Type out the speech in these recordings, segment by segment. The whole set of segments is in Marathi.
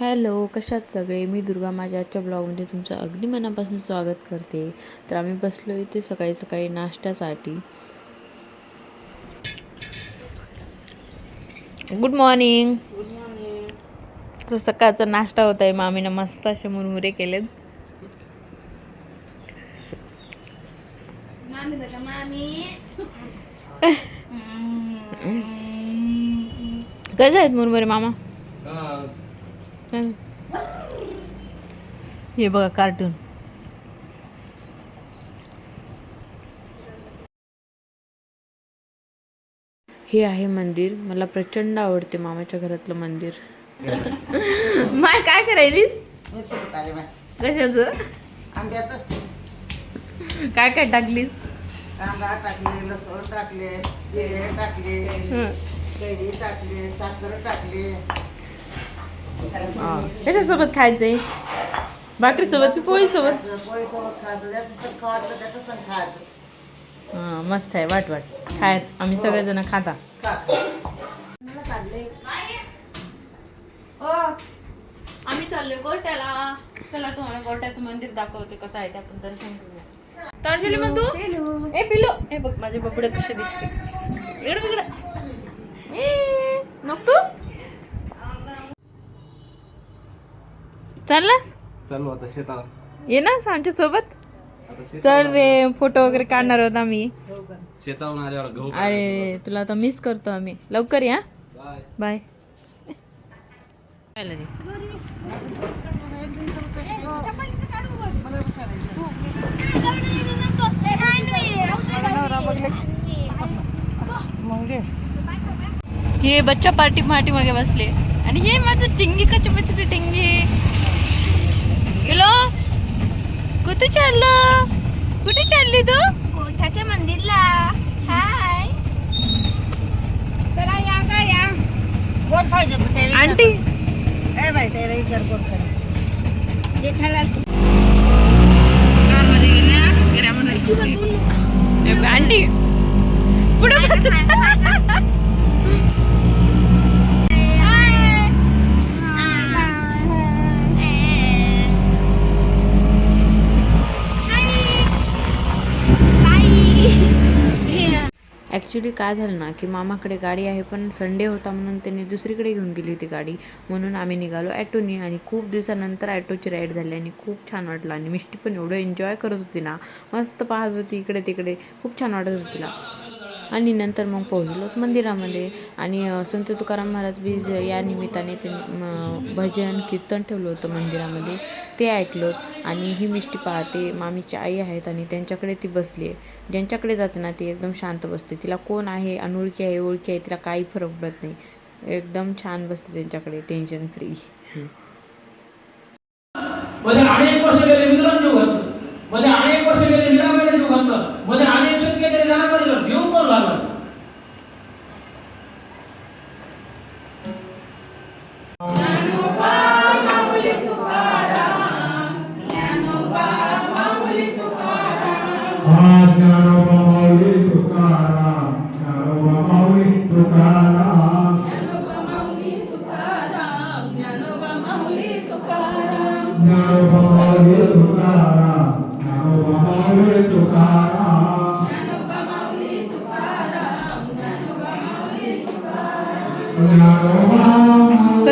हॅलो कशात सगळे? मी दुर्गा माझ्या आजच्या ब्लॉगमध्ये तुमचं अगदी मनापासून स्वागत करते. तर आम्ही बसलो इथे सकाळी सकाळी नाश्त्यासाठी. गुड मॉर्निंग तर सकाळचा नाश्ता होत आहे मामीनं मस्त असे मुरमुरे केलेत. कसे आहेत मुरमुरे मामा? हे बघा कार्टून हे आहे मंदिर. मला प्रचंड आवडते मामाच्या घरातलं मंदिर. माय काय करायलीस? कशाच? आंब्याचं. काय काय टाकलीस? कांदा टाकले लसूण टाकले जिरे टाकले कैरी टाकले साखर टाकले. कशासोबत खायचंय? भाकरी सोबत की पोळी सोबत पोळी सोबत खायचं. ज्याचं सण खावायचं त्याचं सण खायचं. हा मस्त आहे. वाट वाट. खायच. आम्ही सगळेजण खाता. खा. आम्ही चाललोय गोट्याला. चला तुम्हाला गोट्याचं मंदिर दाखवते कसं आहे ते आपण दर्शन करूया. तांजली मग तू ए पिलो ए बघ माझे बबडे कसे दिसते. इकडे इकडे. ए नको तू चाललास? चालू आता शेताला. ये ना आमच्यासोबत? चल रे फोटो वगैरे काढणार आहोत आम्ही. शेतावरून आल्यावर गहू अरे तुला आता मिस करतो आम्ही. लवकर या. बाय. बाय. हे बच्चा पार्टी पार्टी मागे बसले. आणि हे माझं टिंगी कचपचकी टिंगी. गेलो कुठे चाललं कुठे चालली तू गोठ्याच्या मंदिरला हाय चला या का या कोण पाहिजे मग त्याला विचार. आंटी ए बाई त्याला विचार कोण पाहिजे जे खायला आंटी पुढे ॲक्च्युली काय झालं ना की मामाकडे गाडी आहे पण संडे होता म्हणून त्यांनी दुसरीकडे घेऊन गेली होती गाडी. म्हणून आम्ही निघालो ॲटोनी आणि खूप दिवसानंतर ॲटोची राईड झाली आणि खूप छान वाटलं. आणि मिष्टी पण एवढं एन्जॉय करत होती ना मस्त पाहत होती इकडे तिकडे खूप छान वाटत होती तिला. आणि नंतर मग पोहोचलो मंदिरामध्ये. आणि संत तुकाराम महाराज बीज या निमित्ताने ते भजन कीर्तन ठेवलं होतं मंदिरामध्ये. ते ऐकलं आणि ही मिष्टी पाहते मामीची आई आहेत आणि त्यांच्याकडे ती बसली आहे. ज्यांच्याकडे जाते ना ती एकदम शांत बसते. तिला कोण आहे अनोळखी आहे ओळखी आहे तिला काही फरक पडत नाही. एकदम छान बसते त्यांच्याकडे टेन्शन फ्री.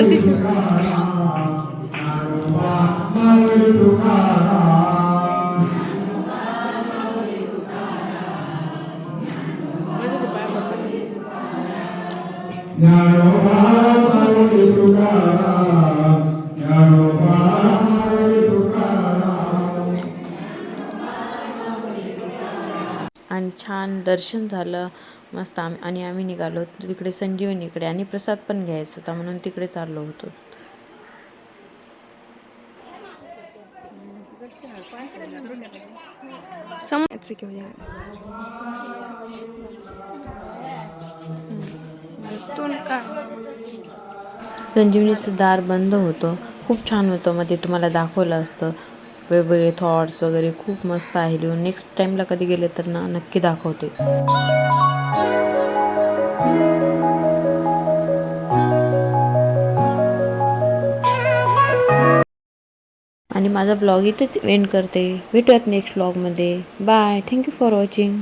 माऊली आणि छान दर्शन झालं. मस्त आम आणि आम्ही निघालो तिकडे संजीवनीकडे आणि प्रसाद पण घ्यायचा होता म्हणून तिकडे चाललो होतो. संजीवनीचं दार बंद होतं. खूप छान होतं. मग ते तुम्हाला दाखवलं असतं. वेगवेगळे थॉट्स वगैरे खूप मस्त आहे. लिहून नेक्स्ट टाईमला कधी गेले तर ना नक्की दाखवते. आणि माझा ब्लॉग इथेच एंड करते. भेटूयात नेक्स्ट ब्लॉगमध्ये बाय थँक्यू फॉर वॉचिंग